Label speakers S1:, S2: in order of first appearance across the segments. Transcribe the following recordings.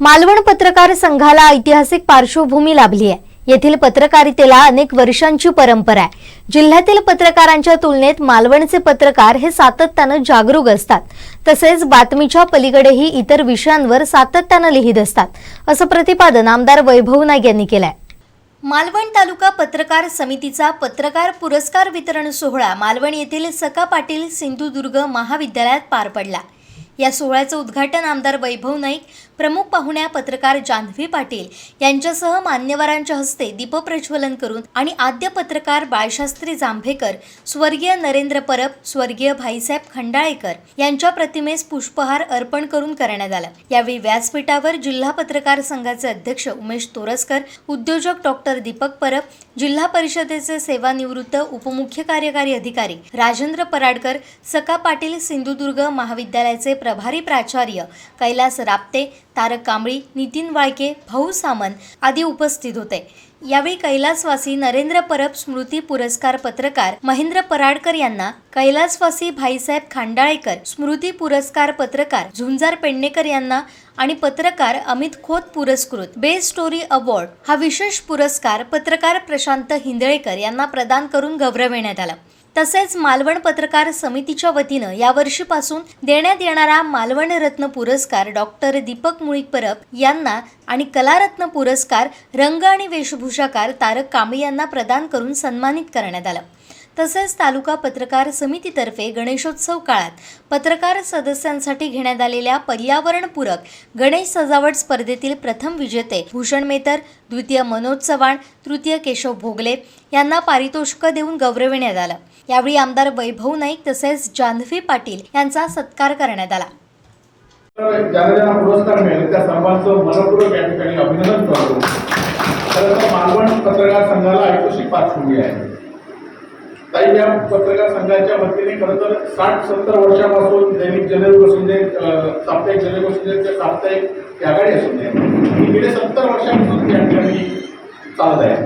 S1: मालवण पत्रकार संघाला ऐतिहासिक पार्श्वभूमी लाभली आहे. येथील पत्रकारितेला अनेक वर्षांची परंपरा आहे. जिल्ह्यातील पत्रकारांच्या तुलनेत मालवणचे पत्रकार हे सातत्यानं जागरूक असतात. तसेच बातमीच्या पलीकडेही इतर विषयांवर सातत्यानं लिहित असतात असं प्रतिपादन आमदार वैभव नाईक यांनी केलंय. मालवण तालुका पत्रकार समितीचा पत्रकार पुरस्कार वितरण सोहळा मालवण येथील सका पाटील सिंधुदुर्ग महाविद्यालयात पार पडला. या सोहळ्याचं उद्घाटन आमदार वैभव नाईक प्रमुख पाहुण्या पत्रकार जान्हवी पाटील यांच्यासह मान्यवरांच्या हस्ते दीपप्रज्वलन करून आणि आद्य पत्रकार बाळशास्त्री जांभेकर स्वर्गीय नरेंद्र परब स्वर्गीय भाईसाहेब खंडाळेकर यांच्या प्रतिमेस पुष्पहार अर्पण करून करण्यात आला. यावेळी व्यासपीठावर जिल्हा पत्रकार संघाचे अध्यक्ष उमेश तोरसकर उद्योजक डॉक्टर दीपक परब जिल्हा परिषदेचे सेवानिवृत्त उपमुख्य कार्यकारी अधिकारी राजेंद्र पराडकर सका पाटील सिंधुदुर्ग महाविद्यालयाचे प्रभारी प्राचार्य कैलास राप्ते तारक कांबळी नितीन वाळके भाऊ सामंत आदी उपस्थित होते. यावेळी कैलासवासी नरेंद्र परब स्मृती पुरस्कार पत्रकार महेंद्र पराडकर यांना कैलासवासी भाईसाहेब खांडाळेकर स्मृती पुरस्कार पत्रकार झुंजार पेडणेकर यांना आणि पत्रकार अमित खोत पुरस्कृत बेस्ट स्टोरी अवॉर्ड हा विशेष पुरस्कार पत्रकार प्रशांत हिंदळेकर यांना प्रदान करून गौरविण्यात आला. तसेच मालवण पत्रकार समितीच्या वतीनं यावर्षीपासून देण्यात येणारा मालवण रत्न पुरस्कार डॉक्टर दीपक मुळीक परब यांना आणि कलारत्न पुरस्कार रंग आणि वेशभूषाकार तारक कांबळे यांना प्रदान करून सन्मानित करण्यात आलं. तसेच तालुका पत्रकार समितीतर्फे गणेशोत्सव काळात पत्रकार सदस्यांसाठी घेण्यात आलेल्या पर्यावरणपूरक गणेश सजावट स्पर्धेतील प्रथम विजेते भूषण मेतर द्वितीय मनोज चव्हाण तृतीय केशव भोगले यांना पारितोषिक देऊन गौरविण्यात आलं. यावेळी आमदार वैभव नाईक तसेच जान्हवी पाटील यांचा सत्कार करण्यात आला.
S2: ज्याला पुरस्कार मिळेल त्या सर्वांचं मनपूर्वक या ठिकाणी अभिनंदन करतो. खरं तर मालवण पत्रकार संघाला ऐतिहासिक पार्श्वभूमी आहे. ताई या पत्रकार संघाच्या वतीने खरं तर साठ सत्तर वर्षापासून दैनिक जनरल असून दे साप्ताहिक जनरल असून दे त्या साप्ताहिक आघाडी असून दे ही गेले सत्तर वर्षापासून त्या ठिकाणी चालत आहे.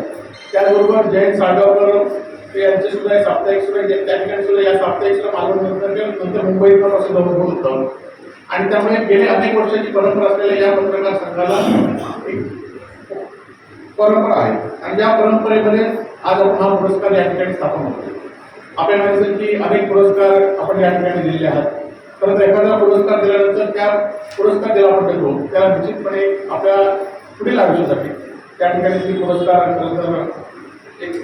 S2: त्याचबरोबर जयंत साळगावकर ते यांचे सुद्धा साप्ताहिक सुद्धा त्या ठिकाणी सुद्धा या साप्ताहिक सुद्धा मालवण नंतर मुंबई पण असं होत होतं आणि त्यामुळे गेले अनेक वर्षाची परंपरा असलेल्या या पत्रकार संघाला एक परंपरा आहे. आणि या परंपरेमध्ये आज आपण हा पुरस्कार या ठिकाणी स्थापन होतो आपल्याला असेल की अनेक पुरस्कार आपण या ठिकाणी दिलेले आहात. परंतु एखादा पुरस्कार दिल्यानंतर त्या पुरस्कार दिला आपण देतो त्याला निश्चितपणे आपल्या पुढील आयुष्यासाठी त्या ठिकाणी ती पुरस्कार खरंतर एक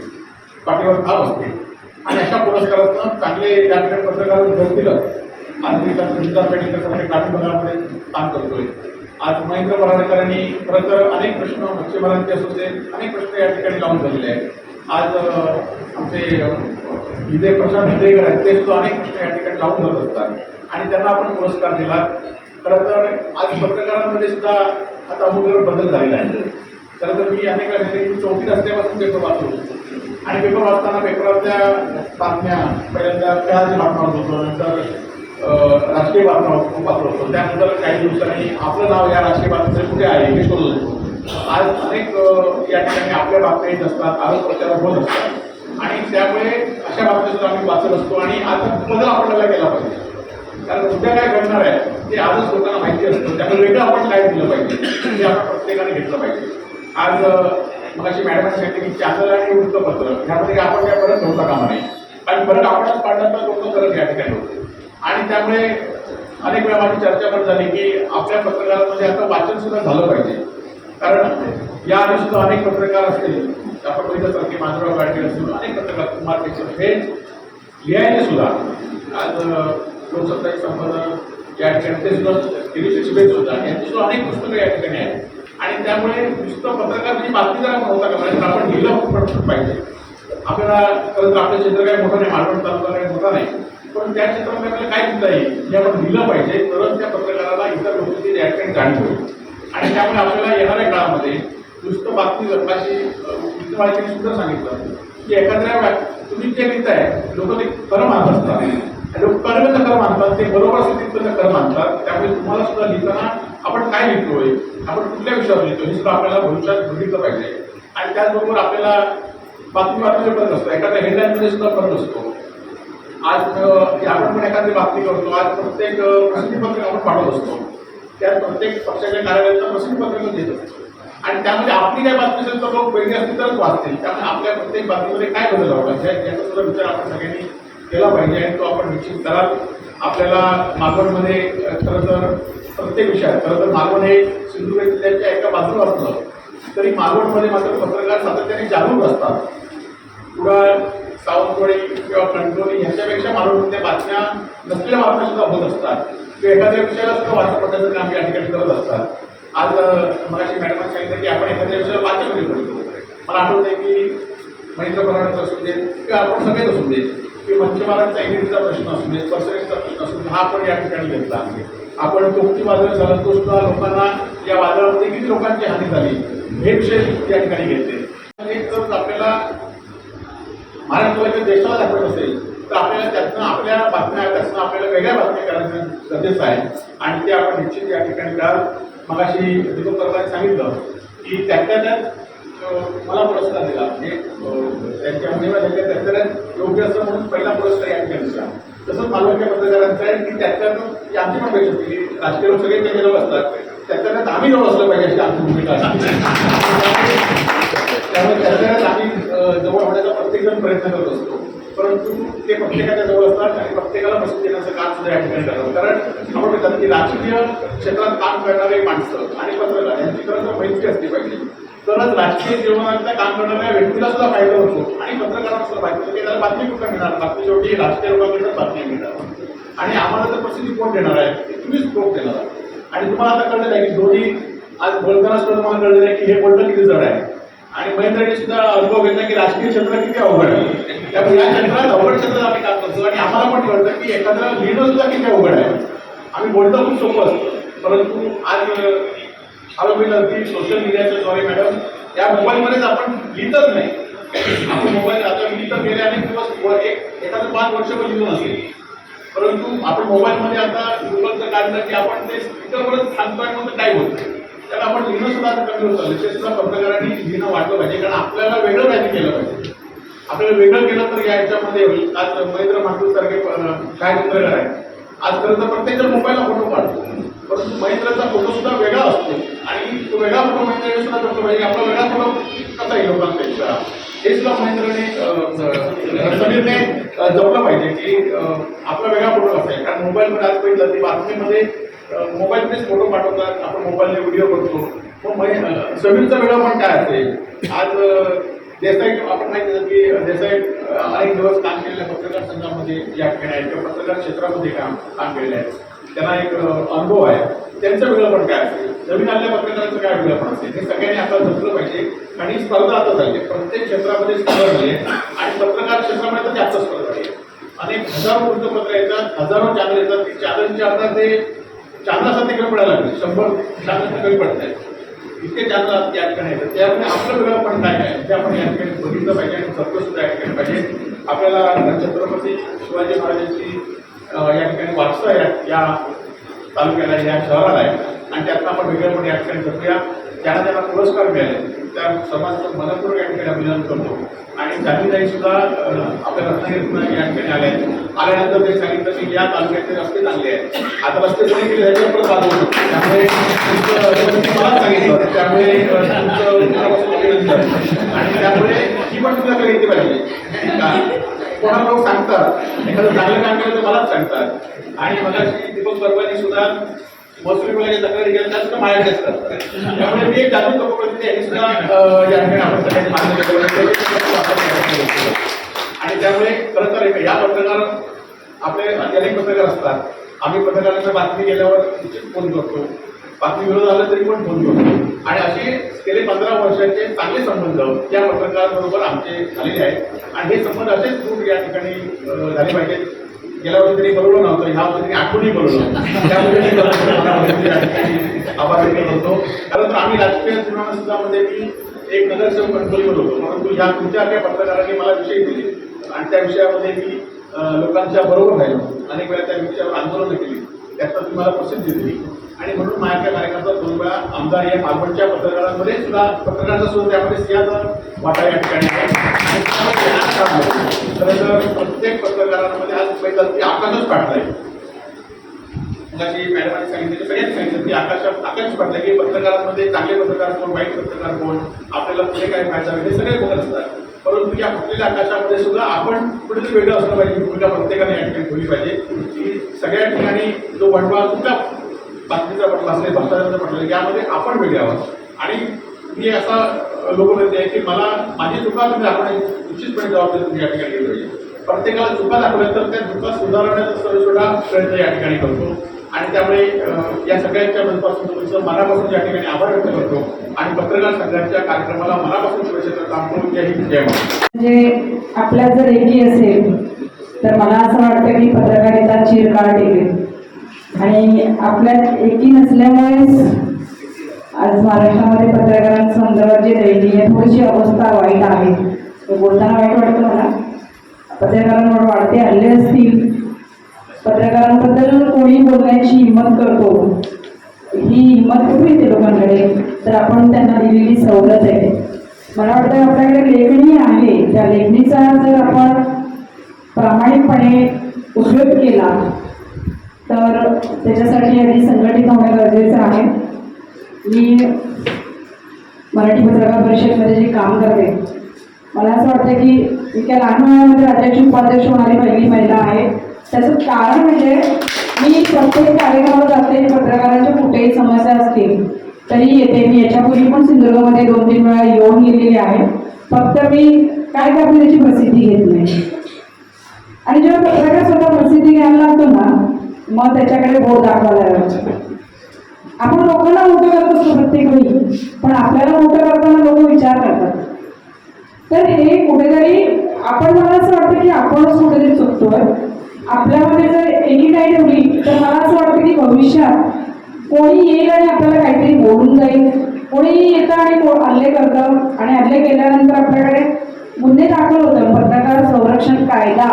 S2: पाठीवर थाप असते. आणि अशा पुरस्कारातनं चांगले या ठिकाणी पत्रकार भर दिलं आणि त्या सुनीता पेडणेकरसाठी ग्रामीण काम करतोय. आज महेंद्र पराडकरांनी खरं तर अनेक प्रश्न मच्छीमारांचे असू दे अनेक प्रश्न या ठिकाणी लावून झालेले आहेत. आज आमचे विजय प्रशांत विजयगड आहेत ते सुद्धा अनेक गोष्टी या ठिकाणी लावून धरत असतात आणि त्यांना आपण पुरस्कार दिला. खरं तर आज पत्रकारांमध्ये सुद्धा आता अगोदर बदल झालेला आहे. खरं तर मी अनेक वेळा मी असल्यापासून पेपर वाचलो आणि पेपर वाचताना पेपरातल्या बातम्या पहिल्यांदा खेळाची बातम्या होत होतो नंतर राष्ट्रीय बातम्या वाचत होतो. त्यानंतर काही दिवसांनी आपलं नाव या राष्ट्रीय बातमीमध्ये कुठे आहे हे शोधत होतो आज अनेक या ठिकाणी आपल्या बातम्या येत असतात आरोप प्रचार होत असतात. आणि त्यामुळे अशा बाबतीत सुद्धा आम्ही वाचत असतो आणि आता बदल आपल्याला केला पाहिजे. कारण उद्या काय घडणार आहे ते आजच लोकांना माहिती असतं. त्यामुळे वेगळं आपण काय दिलं पाहिजे. ते आपण प्रत्येकाने घेतलं पाहिजे. आज मगाशी मॅडम सांगितलं की चॅनल आणि वृत्तपत्र ह्यामध्ये आपण काय परत नव्हता कामा नाही कारण परत आपणच पाडल्यानंतर लोक करत या ठिकाणी होते. आणि त्यामुळे अनेक वेळा माझी चर्चा पण झाली की आपल्या पत्रकारांमध्ये आता वाचन सुद्धा झालं पाहिजे. कारण या आधी सुद्धा अनेक पत्रकार असतील आपण बघितलं सारखे की माधुराव गाडगे असतील अनेक पत्रकार कुमार हे लिहायचे सुद्धा आज अं, लोकसत्ताची संपादन या ठिकाणी ते सुद्धा गिरीश शिबेत सुद्धा यांची सुद्धा अनेक पुस्तकं या ठिकाणी आहेत. आणि त्यामुळे नुसतं पत्रकार म्हणजे बातमीदार होता का? म्हणजे आपण लिहिलं पण पाहिजे. आपल्याला खरं तर आपलं क्षेत्र काही मोठं नाही मालवण तालुका काही मोठा नाही. पण त्या क्षेत्रामध्ये आपल्याला काय चिंता येईल हे आपण लिहिलं पाहिजे. तरच त्या पत्रकाराला इतर गोष्टीची या ठिकाणी जाणीव होईल. आणि त्यामुळे आपल्याला येणाऱ्या काळामध्ये नुसतं बातमी जपाशी माहिती सुद्धा सांगितलं. की एखाद्या व्या- तुम्ही जे लिहिताय लोक ते खरं मानत असतात आणि लोक कर्म खरं मानतात ते बरोबर असेल तिथं खरं मानतात. त्यामुळे तुम्हाला सुद्धा लिहिताना आपण काय लिहितोय आपण कुठल्या विषयावर लिहितो हे सुद्धा आपल्याला भविष्यात बघितलं पाहिजे. आणि त्याचबरोबर आपल्याला बातमी बातमी करत असतो. एखाद्या हेडलाईनमध्ये सुद्धा पण असतो. आज आपण पण एखादी बातमी करतो. आज प्रत्येक प्रसिद्धीपत्र आपण पाठवत असतो. त्यात प्रत्येक पक्षाच्या कार्यालयाचं प्रसिद्धीपत्रक देत. असतो आणि त्यामध्ये आपली काय बातमी असेल तर लोक वेगळी असतील तरच वाचतील. त्यामुळे आपल्या प्रत्येक बातमीमध्ये काय बदल हवा पाहिजे याचा सुद्धा विचार आपण सगळ्यांनी केला पाहिजे आणि तो आपण निश्चित कराल. आपल्याला मालवणमध्ये खरं तर प्रत्येक विषयात खरं तर मालवण हे सिंधुदुर्ग जिल्ह्याच्या एका बाजूला असलं तरी मालवणमध्ये मात्र पत्रकार सातत्याने जागरूक असतात. कुडाळ सावंतवाडी किंवा कणकवली ह्याच्यापेक्षा मालवणमध्ये बातम्या नसलेल्या बातम्या सुद्धा होत असतात. एखाद्या विषयाला सुद्धा वाचा पडण्याचं काम या ठिकाणी करत असतात. आज मला मॅडमांनी सांगितलं की आपण एखाद्या विषयाला वाचन पडतो मला आठवतंय आहे की महेंद्र पराडचं असू दे किंवा आपण सगळेच असू दे की मच्छीमारांचा इंग्रजीचा प्रश्न असू दे परसरेचा प्रश्न असू दे हा आपण या ठिकाणी घेतला आपण कोणती वादळ झालं तो सुद्धा लोकांना या वादळामध्ये किती लोकांची हानी झाली हे विषय या ठिकाणी घेतले. आणि जर आपल्याला महाराष्ट्राच्या देशाला दाखवत असेल तर आपल्याला त्यातनं आपल्या बातम्या त्यातनं आपल्याला वेगळ्या बातम्या करायचं गरजेचं आहे. आणि ते आपण निश्चित या ठिकाणी काल मगाशी दीपक परबाने सांगितलं की त्यातल्या त्यात मला पुरस्कार दिला. म्हणजे त्यांच्या मुलीला त्यातल्या त्यात योग्य असं म्हणून पहिला पुरस्कार या ठिकाणी दिला. तसंच मालवणच्या पत्रकारांचं आहे की त्यातल्यातून आमची पण अपेक्षा होती राजकीय लोक सगळे त्यांच्या जवळ असतात त्यातल्या त्यात आम्ही जवळ असलं पाहिजे अशी आमची भूमिका असते. त्यामुळे त्याच्यात आम्ही जवळ होण्याचा प्रत्येकजण प्रयत्न करत असतो. परंतु ते प्रत्येकाच्या जवळ असतात आणि प्रत्येकाला मशीन देण्याचं काम सुद्धा या ठिकाणी करतात. कारण आपण म्हणतात की राजकीय क्षेत्रात काम करणारे माणसं आणि पत्रकार यांची खरं तर असली पाहिजे. तरच राजकीय जीवनातल्या काम करणाऱ्या व्यक्तीला सुद्धा फायदा होतो आणि पत्रकारांना सुद्धा फायदा होतो. की त्याला बातमी कुठं मिळणार? बातमी शेवटी राजकीय लोकांकडून बातमी मिळणार. आणि आम्हाला तर प्रसिद्धी कोण देणार आहे? ते तुम्हीच कोण देणार? आणि तुम्हाला आता कळलेलं आहे की दोन्ही आज बोलताना सुद्धा तुम्हाला कळलेलं आहे की हे बोलणं किती जड आहे. आणि महेंद्रने सुद्धा अनुभव घेतला की राजकीय क्षेत्र किती अवघड आहे. त्यामुळे या क्षेत्रात अवघड क्षेत्रात आम्ही काम करतो. आणि आम्हाला पण कळतं की एखाद्याला लिहिणं सुद्धा किती अवघड आहे. आम्ही बोलणं खूप सोपं. असतं परंतु आज ती सोशल मीडियाच्या द्वारे मॅडम या मोबाईलमध्येच आपण लिहितच नाही. आपण मोबाईल आता मी तर गेले अनेक दिवस एक एखादं पाच वर्ष पण लिहून असेल. परंतु आपण मोबाईलमध्ये आता गुगलचं काढलं की आपण ते स्पीकरवरच सांगतोय म्हणून काय होतं तर आपण लिहिणं सुद्धा आता कमी होतं. ते सुद्धा पत्रकारांनी लिहिणं वाटलं पाहिजे. कारण आपल्याला वेगळं काहीतरी केलं पाहिजे. आपल्याला वेगळं केलं तर या होईल आज महेंद्र माथूर सारखे काय पत्रकार आहे आज खरं तर मोबाईलला फोटो काढतो परंतु महेंद्राचा फोटो सुद्धा वेगळा असतो. आणि तो वेगळा फोटो महेंद्राने सुद्धा करतो. पाहिजे आपला वेगळा फोटो कसा आहे लोकांपेक्षा? हे सुद्धा महेंद्रने समीरने जपलं पाहिजे की आपला वेगळा फोटो कसा आहे कारण मोबाईलमध्ये आज पहिलं ती बातमीमध्ये अं, फोटो पाठवतात आपण मोबाईलने व्हिडिओ करतो मग महे- अं, समीरचा पण काय असेल? आज देसाई आपण माहिती की देसाई अनेक दिवस काम केलेल्या पत्रकार संघामध्ये या ठिकाणी आहेत किंवा पत्रकार क्षेत्रामध्ये काम काम केलेलं आहे. त्यांना एक अनुभव आहे. त्यांचं वेगळं पण काय असेल? नवीन आलेल्या पत्रकारांचं काय वेगळं पण असेल? हे सगळ्यांनी आता जपलं पाहिजे. आणि स्पर्धा आता झाली आहे. प्रत्येक क्षेत्रामध्ये स्पर्धा झाली आहे. आणि पत्रकार क्षेत्रामध्ये तर जास्त स्पर्धा आहे. अनेक हजारो वृत्तपत्र येतात हजारो चॅनल येतात. ती चॅनलच्या आता ते चॅनलसाठी तिकडे पडायला लागले. शंभर चॅनल कमी पडत आहेत. इतके चॅनल त्या ठिकाणी येतात त्यामुळे आपलं वेगळं पण काय आहे? ते आपण या ठिकाणी बघितलं पाहिजे आणि जपलं सुद्धा या ठिकाणी पाहिजे. आपल्याला छत्रपती शिवाजी महाराजांची या ठिकाणी वारसा आहे या तालुक्याला या शहराला आहे. आणि त्यातनं आपण वेगळेपणे या ठिकाणी जपूया त्यांना त्यांना पुरस्कार मिळाले त्या सर्वांचं मनपूर्वक या ठिकाणी अभिनंदन करतो. आणि जान्हवीताई सुद्धा आपल्या रत्नागिरी या ठिकाणी आल्या आहेत. आल्यानंतर ते सांगितलं की या तालुक्याचे रस्ते चांगले आहेत. आता रस्ते कोणी केले त्याच्यावर पण वाद होतो त्यामुळे मला सांगितलं त्यामुळे अभिनंदन. आणि त्यामुळे ही पण तुला घेतली पाहिजे. कोणा लोक सांगतात? एखादं चांगलं काम केलं तर मलाच सांगतात. आणि मला दीपक परवानी सुद्धा महसूल विभागाच्या तक्रारी केल्या त्या सुद्धा माझ्याकडेच असतात त्यामुळे मी एक जागरूक लोकप्रतिनिधी यांनी सुद्धा या ठिकाणी आपण सगळ्यांनी मान्य केलं आणि त्यामुळे खरं तर एक- या पत्रकार आपले अनेक पत्रकार असतात. आम्ही पत्रकारांना बातमी गेल्यावर निश्चित फोन करतो. बातमी विरोध आला तरी पण फोन करतो. आणि असे गेले पंधरा वर्षाचे चांगले संबंध या पत्रकारांबरोबर आमचे झालेले आहेत. आणि हे संबंध असेच दूर या ठिकाणी झाले पाहिजेत. गेल्या वर्षी त्यांनी बोलवलं नव्हतं ह्या वर्षी त्यांनी आठवणी बोलवलं त्यामुळे आभार व्यक्त करतो. कारण तर आम्ही राजकीय जीवनात म्हणजे मी एक नगरसेवक कंट्रोल होतो. परंतु ह्या तुमच्या काही पत्रकारांनी मला विषय दिले आणि त्या विषयामध्ये मी लोकांच्या बरोबर राहिलो. अनेक वेळा त्या विषयावर आंदोलनं केली. त्यात तुम्हाला प्रसिद्धी दिली. आणि म्हणून माझ्या कार्यक्रमाचा दोन वेळा आमदार या मालवणच्या पत्रकारांमध्ये सुद्धा पत्रकारांचा सुद्धा त्यामध्ये सिंहाचा वाटा या ठिकाणी खरं तर प्रत्येक पत्रकारांमध्ये आज मुंबईचा ती आकाशच पाठलाय मगाशी मॅडमांनी सांगितलं सगळ्यांनी सांगितलं की आकाशात आकाश पाठलं की पत्रकारांमध्ये चांगले पत्रकार कोण वाईट पत्रकार कोण आपल्याला पुढे काय फायदा होईल हे सगळे बघत असतात. परंतु या फुटलेल्या आकाशामध्ये सुद्धा आपण कुठेतरी वेगळं असलं पाहिजे भूमिका प्रत्येकाने या ठिकाणी ठेवली पाहिजे. की सगळ्या ठिकाणी जो वनवा कुठल्या बातमीचा पटला असेल भक्ताचा पटला यामध्ये आपण वेगळे आहोत. आणि मी असा लोकनेते आहे की मला माझी चुका तुम्ही आपण निश्चितपणे जबाबदारी तुम्ही या ठिकाणी पाहिजे. प्रत्येकाला चुका दाखवल्या तर त्या चुका सुधारण्याचा सर्वसोडा प्रयत्न या ठिकाणी करतो. आणि त्यामुळे या सगळ्यांच्या मनापासून तुमचं मनापासून या ठिकाणी आभार व्यक्त करतो. आणि पत्रकार संघाच्या कार्यक्रमाला मनापासून शुभेच्छा थांबतो जय हिंद जय
S3: म्हणजे आपल्या जर एकी असेल तर मला असं वाटतं की पत्रकारिता चिरकाळ टिकेल. आणि आपल्यात एकी नसल्यामुळेच आज महाराष्ट्रामध्ये पत्रकारांसंदर्भात जी दैनीय थोडीशी अवस्था वाईट आहे. तो बोलताना वाईट वाटतं मला. पत्रकारांवर वाढते हल्ले असतील. पत्रकारांबद्दल कोणी बोलण्याची हिंमत करतो. ही हिंमत कुठे येते लोकांकडे? तर आपण त्यांना दिलेली सवलत आहे. मला वाटतं आपल्याकडे लेखणी आहे. त्या लेखणीचा जर आपण प्रामाणिकपणे उपयोग केला तर त्याच्यासाठी आधी संघटित होणं गरजेचं आहे. मी मराठी पत्रकार परिषदमध्ये जे काम करते मला असं वाटतं की इतक्या लहान वयामध्ये अध्यक्ष उपाध्यक्ष होणारी पहिली महिला आहे. त्याचं कारण म्हणजे मी प्रत्येक कार्यक्रमाला जाते पत्रकारांच्या कुठेही समस्या असतील तरी येते. मी याच्यापूर्वी पण सिंधुदुर्गमध्ये दोन तीन वेळा येऊन गेलेली आहे. फक्त मी काय करते त्याची प्रसिद्धी घेत नाही. आणि जेव्हा पत्रकार स्वतः प्रसिद्धी घ्यायला लागतो ना मग त्याच्याकडे बोट दाखवायला लागतो आपण लोकांना मोठं करत असतो प्रत्येक वेळी पण आपल्याला मोठं करताना लोक विचार करतात. तर हे कुठेतरी आपण मला असं वाटतं की आपणच कुठेतरी चुकतोय. आपल्यामध्ये जर एनी काय ठेवली तर मला असं वाटतं की भविष्यात कोणी येईल आणि आपल्याला काहीतरी बोलून जाईल. कोणी येतं आणि को- हल्ले करतं आणि हल्ले केल्यानंतर आपल्याकडे गुन्हे दाखल होतं पत्रकार संरक्षण कायदा.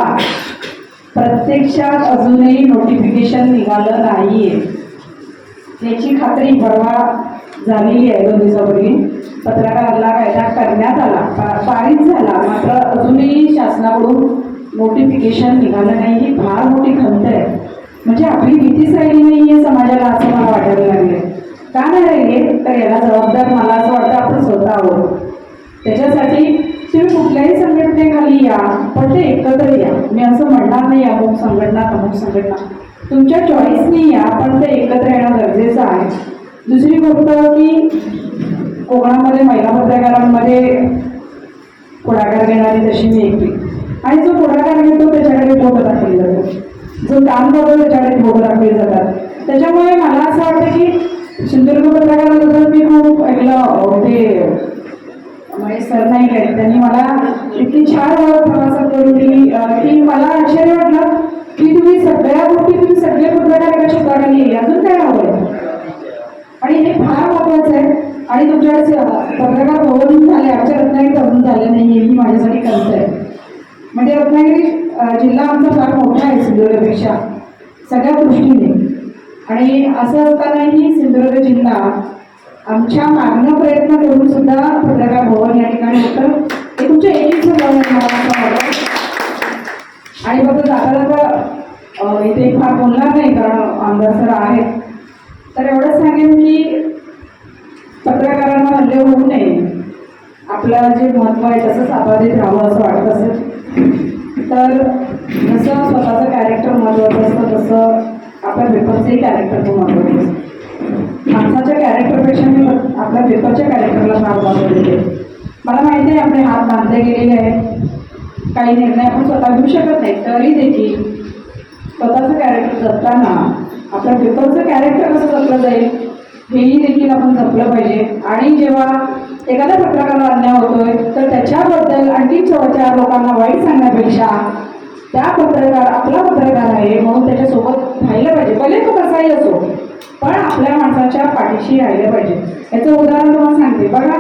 S3: प्रत्यक्षात अजूनही नोटिफिकेशन निघालं नाहीये. याची खात्री परवा झालेली आहे दोन दिवसापूर्वी. पत्रकाराला कायदा करण्यात आला. पारित झाला. मात्र अजूनही शासनाकडून नोटिफिकेशन निघालं नाही. ही फार मोठी खंत आहे. म्हणजे आपली भीतीच राहिली नाही आहे समाजाला असं मला वाटायला लागले का नाही राहिले तर याला जबाबदार मला असं वाटतं आपण स्वतः आहोत. त्याच्यासाठी तुम्ही कुठल्याही संघटनेखाली या पण ते एकत्र या. मी असं म्हणणार नाही अमुक संघटना अमुक संघटना. तुमच्या चॉईसने या पण ते एकत्र येणं गरजेचं आहे. दुसरी गोष्ट की कोकणामध्ये महिला पत्रकारांमध्ये पुढाकार घेणारी तशी मी एकटी. आणि जो पुढाकार घेतो त्याच्याकडे फोटो दाखवले जातात. जो काम करतो त्याच्याकडे फोटो दाखवले जातात. त्याच्यामुळे मला असं वाटतं की सिंधुदुर्ग पत्रकारांबद्दल मी खूप ऐकलं ते महेश सर नाही आहेत. त्यांनी मला इतकी छान प्रवासात करून दिली. की मला आश्चर्य वाटलं की तुम्ही सगळ्या गोष्टी तुम्ही सगळे पत्रकार एका शिकवायला येईल अजून काय हवंय? आणि हे फार महत्वाचं आहे. आणि तुमच्या पत्रकार भवन झाले आमच्या रत्नागिरीत अजून झाले नाही ही माझ्यासाठी खंत आहे. म्हणजे रत्नागिरी जिल्हा आमचा फार मोठा आहे सिंधुदुर्गपेक्षा. सगळ्या दृष्टीने आणि असं असतानाही सिंधुदुर्ग जिल्हा आमच्या मागणं प्रयत्न करून सुद्धा पत्रकार भवन या ठिकाणी. होतं हे तुमच्या एकीच आणि फक्त जाता तर इथे फार बोलणार नाही कारण आमदार सर आहेत. तर एवढंच सांगेन की पत्रकारांना हल्ले होऊ नये. आपलं जे महत्त्व आहे तसंच अबाधित राहावं असं वाटत असेल. तर जसं स्वतःचं कॅरेक्टर महत्त्वाचं असतं तसं आपल्या पेपरचंही कॅरेक्टर पण महत्त्वाचं असतं. माणसाच्या कॅरेक्टरपेक्षा मी आपल्या पेपरच्या कॅरेक्टरला फार महत्त्व देते. मला माहिती आहे आपले हात बांधले गेलेले आहेत. काही निर्णय आपण स्वतः घेऊ शकत नाही तरी देखील स्वतःचं कॅरेक्टर जपताना आपल्या पेपरचं कॅरेक्टर कसं जपलं जाईल हेही देखील आपण जपलं पाहिजे. आणि जेव्हा एखाद्या पत्रकाला अन्याय होतोय तर त्याच्याबद्दल आणखी चार लोकांना वाईट सांगण्यापेक्षा त्या पत्रकार आपला पत्रकार आहे म्हणून त्याच्यासोबत राहिलं पाहिजे. भले तो कसाही असो पण आपल्या माणसाच्या पाठीशी राहिलं पाहिजे. याचं उदाहरण तुम्हाला सांगते. बघा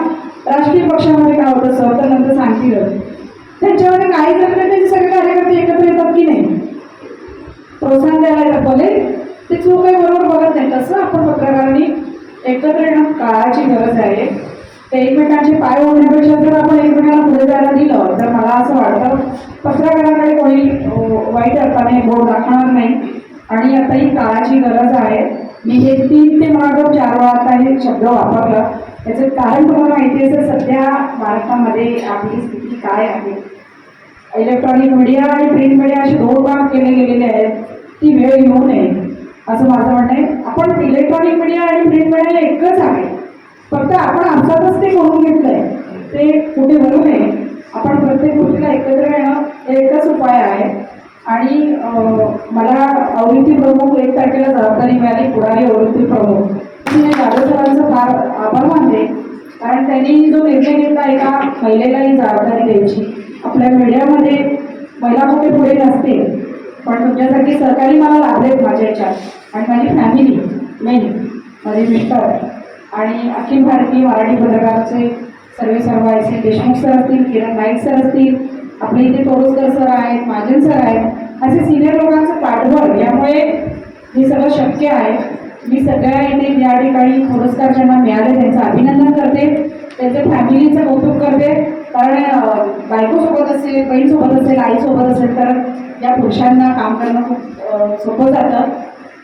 S3: राष्ट्रीय पक्षामध्ये काय होतं सर तर नंतर सांगतील. त्यांच्यामध्ये काही जर त्यांचे सगळे कार्यकर्ते एकत्र येतात की नाही? प्रोत्साहन द्यायला येतात भले. ते चूक काही बरोबर बघत नाही तसं आपण पत्रकारांनी एकत्र येणं काळाची गरज आहे. ते एकमेकांचे पाय ओढण्यापेक्षा जर आपण एकमेकांना पुढे जायला दिलं तर मला असं वाटतं पत्रकारांकडे कोणी अं, वाईट अर्थाने बोट दाखवणार नाही आणि आता ही काळाची गरज आहे मी हे तीन ते मार्ग चार वेळा आता हे शब्द वापरला. याचं कारण तुम्हाला माहिती असेल सध्या भारतामध्ये आपली स्थिती काय आहे? इलेक्ट्रॉनिक मीडिया आणि प्रिंट मीडिया असे दोन भाग केले गेलेले आहेत. ती वेळ येऊ नये असं माझं म्हणणं आहे. आपण इलेक्ट्रॉनिक मीडिया आणि प्रिंट मीडिया एकच आहे. फक्त आपण आमच्यातच ते करून घेतलंय. ते कुठे भरू नये. आपण प्रत्येक गोष्टीला एकत्र येणं हे एकच उपाय आहे. आणि मला आवृत्ती प्रमुख एक तारखेला जबाबदारी मिळाली पुढारी आवृत्ती प्रमुख. मी जाधव सरांचं फार आभार मानते कारण त्यांनी जो निर्णय घेतला एका महिलेला ही जबाबदारी द्यायची. आपल्या मीडियामध्ये महिला कुठे पुढे नसते पण तुमच्यासाठी सहकारी मला लाभलेत माझ्या याच्यात आणि माझी फॅमिली मेन माझे मिस्टर आणि अखिल भारतीय मराठी पत्रकाराचे सर्वे सर्व एस देशमुख सर असतील किरण नाईक सर असतील आपल्या इथे तोडुसकर सर आहेत महाजन सर आहेत असे सिनियर लोकांचं पाठबळ यामुळे हे सगळं शक्य आहे. मी सगळ्या इथे या ठिकाणी पुरस्कार ज्यांना मिळाले त्यांचं अभिनंदन करते त्यांच्या फॅमिलीचं कौतुक करते. कारण बायकोसोबत असेल बहीणसोबत असेल आईसोबत असेल तर या पुरुषांना काम करणं खूप सोपं जातं.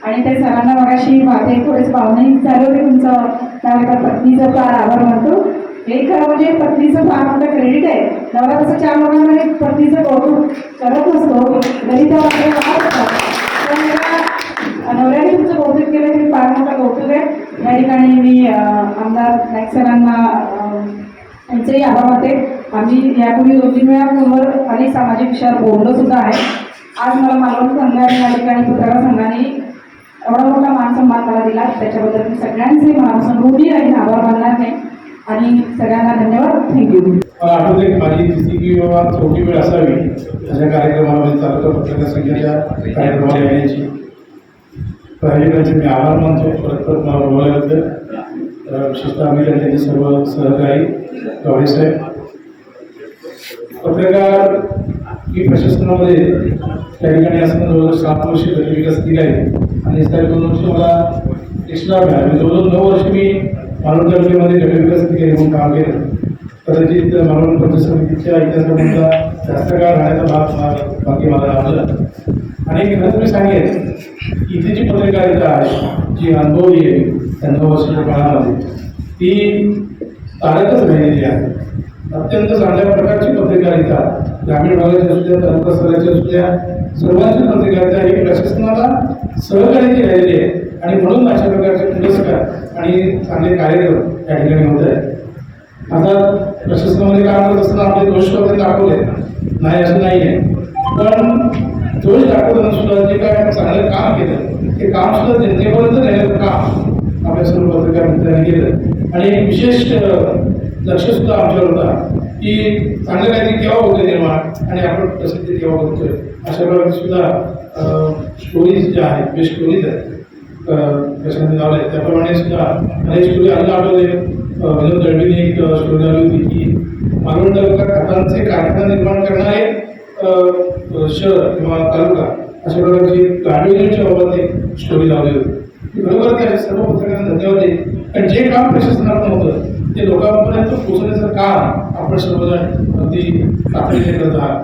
S3: आणि ते सरांना मगाशी माझे थोडेच भावनाही झाले होते तुमचं त्यानंतर पत्नीचं फार आभार मानतो. हे खरं म्हणजे पत्नीचं फार मोठं क्रेडिट आहे. नवरा तसं चार लोकांमध्ये पत्नीचं कौतुक करत नसतो. गणित नवऱ्याने तुमचं कौतुक केलं ते फार मोठं कौतुक आहे. या ठिकाणी मी आमदार नाईक सरांना अं, यांचेही आभार मानते. आम्ही यापूर्वी दोन तीन वेळा फोनवर अनेक सामाजिक विषयावर बोललो सुद्धा आहे. आज मला मालवण संघाने या ठिकाणी पुतळा संघाने एवढा मोठा मान सन्मान मला दिला. त्याच्याबद्दल मी सगळ्यांचे मनापासून रुढी आणि आभार मानणार नाही. आणि सगळ्यांना धन्यवाद. थँक्यू
S4: मला आठवते की माझी तिसरी किंवा चौथी वेळ असावी. अशा कार्यक्रमामध्ये तालुका पत्रकार संघाच्या कार्यक्रमाला येण्याची. प्रायोजकांचे म्हणजे मी आभार मानतो. परत परत मला बोलायबद्दल विशेषतः आम्ही त्यांचे सर्व सहकारी गवळे साहेब. पत्रकार की प्रशासनामध्ये त्या ठिकाणी असताना जवळजवळ सात वर्ष विकास केला आहे. आणि त्या दोन वर्ष मला एक्स्ट्रा मिळाले. म्हणजे जवळजवळ नऊ वर्ष मी मानव चौकीमध्ये गटविकास अधिकारी म्हणून काम केलं. कदाचित मालवण पंचायत समितीच्या इतिहासामधला जास्त काळ राहण्याचा भाग मा- बाकी मला लाभलं आणि खरंच मी सांगेन की इथे जी पत्रकारिता आहे जी अनुभवली आहे त्या नऊ वर्षाच्या काळामध्ये ती तारकच राहिलेली आहे. अत्यंत चांगल्या प्रकारची पत्रकारिता ग्रामीण भागाची असू द्या तालुका स्तराची असू द्या सर्वांची पत्रकारिता ही प्रशासनाला सहकार्याची राहिलेली आहे. आणि म्हणून अशा प्रकारचे आणि चांगले कार्यक्रम त्या ठिकाणी होत आहेत आता प्रशासनामध्ये काम करत असताना आपले दोष वगैरे दाखवले. नाही असं नाही आहे पण दोष दाखवताना सुद्धा जे काय चांगलं काम केलं ते काम सुद्धा जनतेपर्यंत नेलं काम आपल्या सर्व पत्रकार मित्रांनी केलं. आणि एक विशेष लक्ष सुद्धा आमच्यावर होता की चांगलं काहीतरी केव्हा होतं निर्माण आणि आपण प्रसिद्धी केव्हा करतोय अशा प्रकारे सुद्धा स्टोरीज ज्या आहेत बेस्ट स्टोरीज आहेत कशामध्ये लावले त्याप्रमाणे सुद्धा अनेक स्टोरी आलं आठवले विनोद दळवीने एक स्टोरी लावली होती की मालवण तालुका खतांचे कारखाना निर्माण करणारे शहर किंवा तालुका अशा प्रकारची ग्रामीणच्या बाबत एक स्टोरी लावली होती. बरोबर त्या सर्व पत्रकारांना धन्यवाद देईल कारण जे काम प्रशासनाकडून होतं ते लोकांपर्यंत पोहोचण्याचं काम आपण सर्वजण अगदी तातडीने करत आहात.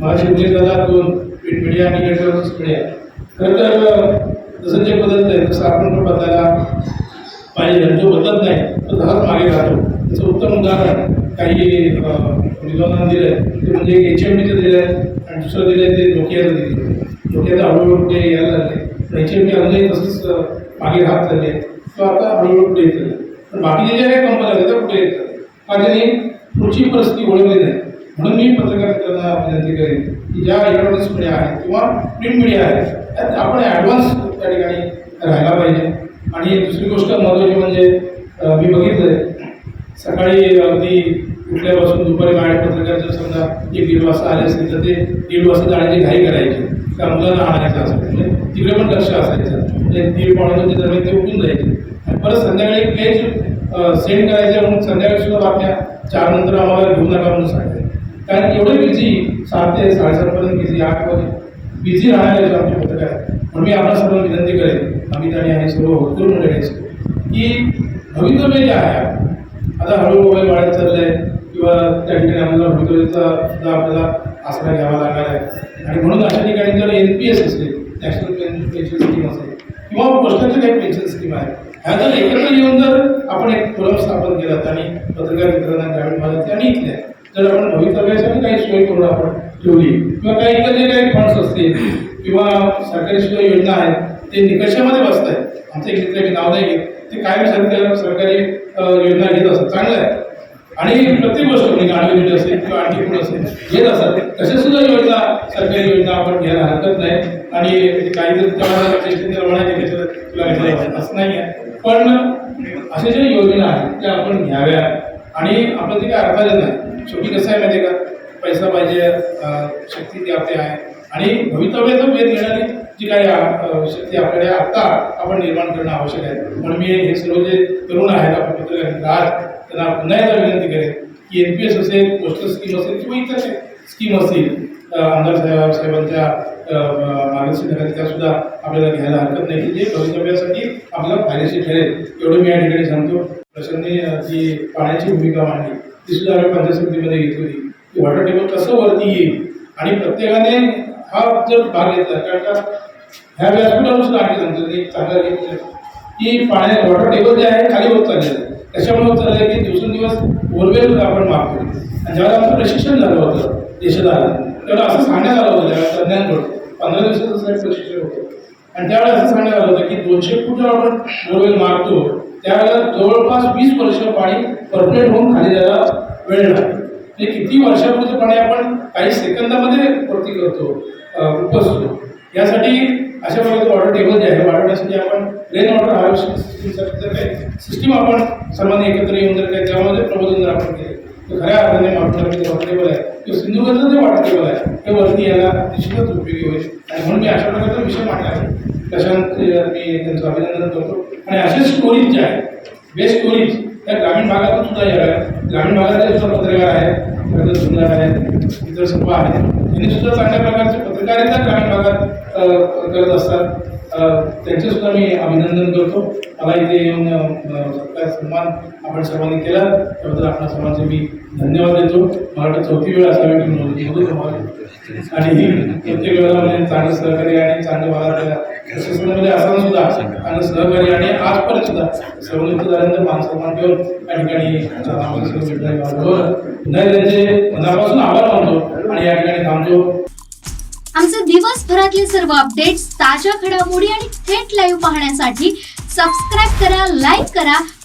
S4: मला शेवटी दादा दोन प्रिंट मीडिया आणि इलेक्ट्रॉनिक्स मीडिया. खरं तर जसं जे बदलत आहे तसं आपण पण बदलायला पाहिजे जो बदलत नाही तो तसाच मागे राहतो त्याचं उत्तम उदाहरण काही विद्वानांना दिलं आहे ते म्हणजे एच एम बीचं दिलं आहे आणि दुसरं दिलं आहे ते नोकियाचं दिलं नोकियाचं हळूहळू ते यायला लागले. एच एम बी अजूनही तसंच मागे राहत चालले तो आता हळूहळू कुठे येत पण बाकीच्या ज्या काही कंपन्या आहेत त्या कुठे येतात कारण पुढची परिस्थिती ओळखली नाही. म्हणून मी पत्रकार विनंती करेन की ज्या इलेक्ट्रॉनिक्स मीडिया आहेत किंवा प्रिंट मीडिया आहेत त्यात आपण ॲडव्हान्स त्या ठिकाणी राहायला पाहिजे आणि दुसरी गोष्ट महत्त्वाची म्हणजे अं, मी बघितलं सकाळी अगदी कुठल्यापासून दुपारी बाहेर पत्रकार जर समजा एक दीड वाजता आले असतील तर ते दीड वाजता जाण्याची घाई करायची त्या मुलांना आणायचं असायचं म्हणजे तिकडे पण लक्ष असायचं म्हणजे दीड पावणे दोनच्या दरम्यान ते उठून जायचे आणि परत संध्याकाळी पेज सेंड करायचे म्हणून संध्याकाळी सुद्धा बातम्या चार नंतर आम्हाला घेऊ नका म्हणून सांगायचे कारण एवढं बिझी सात ते साडेसातपर्यंत बिझी आठ वाजे बिझी राहणारे आमचे पत्रकार आहेत. म्हणून मी आपल्या सर्व विनंती करेन अमित आणि आम्ही सर्व होतो मंडळीच की भवितव्य जे आहे आता हळूहळू वय वाढत चाललंय किंवा त्या ठिकाणी आम्हाला भवितव्याचा सुद्धा आपल्याला आसरा घ्यावा लागणार आहे आणि म्हणून अशा ठिकाणी जर एन पी एस असेल नॅशनल पेन्शन स्कीम असेल किंवा पोस्टाची काही पेन्शन स्कीम आहे. ह्या जर एकत्र येऊन जर आपण एक क्लब स्थापन केलं आणि पत्रकार मित्रांना ग्रामीण भागातल्या आणि इथल्या तर आपण भवितव्यासाठी काही सोय करून आपण ठेवली. किंवा काही इतर जे काही फंड्स असतील किंवा सरकारी सुद्धा योजना आहेत ते निकषामध्ये बसत आहेत आमच्या एक नाव नाही घेत ते कायम सरकार सरकारी योजना घेत असतात. चांगलं आहे. आणि प्रत्येक गोष्ट म्हणजे गाडीवेट असेल किंवा आणखी कोण असेल घेत असतात. तसे सुद्धा योजना सरकारी योजना आपण घ्यायला हरकत नाही. आणि काही जर तुला असं नाही आहे पण अशा ज्या योजना आहेत त्या आपण घ्याव्या. आणि आपण ते काय अर्थातच नाही. शेवटी कसं आहे माहिती आहे का? पैसा पाहिजे शक्ती ती आपली आहे. आणि भवितव्याचा वेध घेणारी जी काही शक्ती आपल्याकडे आत्ता आपण निर्माण करणं आवश्यक आहे. म्हणून मी हे सर्व जे तरुण आहेत आपण पत्रकार आहेत त्यांना पुन्हा एकदा विनंती करेन की एन पी एस असेल पोस्टल स्कीम असेल किंवा इतर स्कीम असतील आमदार साहेब साहेबांच्या मानसिक त्या सुद्धा आपल्याला घ्यायला हरकत नाही. जे भवितव्यासाठी आपल्याला फायदेशीर ठरेल एवढं मी या ठिकाणी सांगतो. प्रशांतने जी पाण्याची भूमिका मांडली ती सुद्धा आम्ही पंचायत समितीमध्ये घेतली होती. की वॉटर टेबल कसं वरती येईल? आणि प्रत्येकाने हा जर भाग घेतला कारण का ह्या व्यासपीठावर सुद्धा आम्ही सांगतो की एक चांगला की पाण्या वॉटर टेबल जे आहे खाली होत चाललेलं आहे. त्याच्यामुळे होत चाललं आहे की दिवसेंदिवस बोरवेल आपण मागतो आणि ज्यावेळेला आमचं प्रशिक्षण झालं होतं देशात त्याला असं सांगण्यात आलं होतं त्यावेळेला तज्ञांकडून पंधरा दिवसाचं साहेब प्रशिक्षण होतं. आणि त्यावेळेला असं सांगण्यात आलं होतं की दोनशे फूट आपण बोरवेल मारतो त्यावेळेला जवळपास वीस वर्ष पाणी परफेक्ट होऊन खाली जायला वेळ लागतो. म्हणजे किती वर्षापूर्वीचं पाणी आपण काही सेकंदामध्ये वरती करतो उपसतो. यासाठी अशा प्रकारचं वॉटर टेबल जे आहे वाढवण्यासाठी आपण रेन वॉटर हार्वेस्टिंग सिस्टीमसाठी जर काही सिस्टीम आपण सर्वांनी एकत्र येऊन जर काही त्यामध्ये प्रबोधन जर आपण केले तर खऱ्या अर्थाने मागच्या वॉटर टेबल आहे. किंवा सिंधुदुर्गचं जे वाटतं आहे ते वरती यायला निश्चितच उपयोगी होईल. आणि म्हणून मी अशा प्रकारचा विषय मांडला आहे. प्रशांत मी त्यांचं अभिनंदन करतो. आणि असे स्टोरीज जे आहेत बेस्ट स्टोरीज त्या ग्रामीण भागातून सुद्धा याव्या ग्रामीण भागातले सुद्धा पत्रकार आहेत सुंदर आहेत इतर सर्व आहेत. त्यांनी सुद्धा चांगल्या प्रकारचे पत्रकारिता ग्रामीण भागात करत असतात. त्यांचे सुद्धा मी अभिनंदन करतो. मला इथे येऊन सत्कार सन्मान आपण सर्वांनी केला. त्याबद्दल आपल्या सर्वांचे मी धन्यवाद देतो. मला वाटतं चौथी वेळ असावी की मोदी मोदी तुम्हाला. प्रत्येक वेळेला म्हणजे चांगलं सहकार्य आणि चांगलं मला प्रशासनामध्ये असताना सुद्धा. चांगलं सहकार्य आणि आजपर्यंत सुद्धा सर्वनियुक्त झाल्यानंतर मान सन्मान ठेवून त्या ठिकाणी नाही त्यांचे मनापासून आभार मानतो आणि या ठिकाणी थांबतो.
S1: आमचे दिवसभरातले सर्व अपडेट्स ताज्या घडामोडी आणि थेट लाईव्ह पाहण्यासाठी सबस्क्राईब करा लाईक करा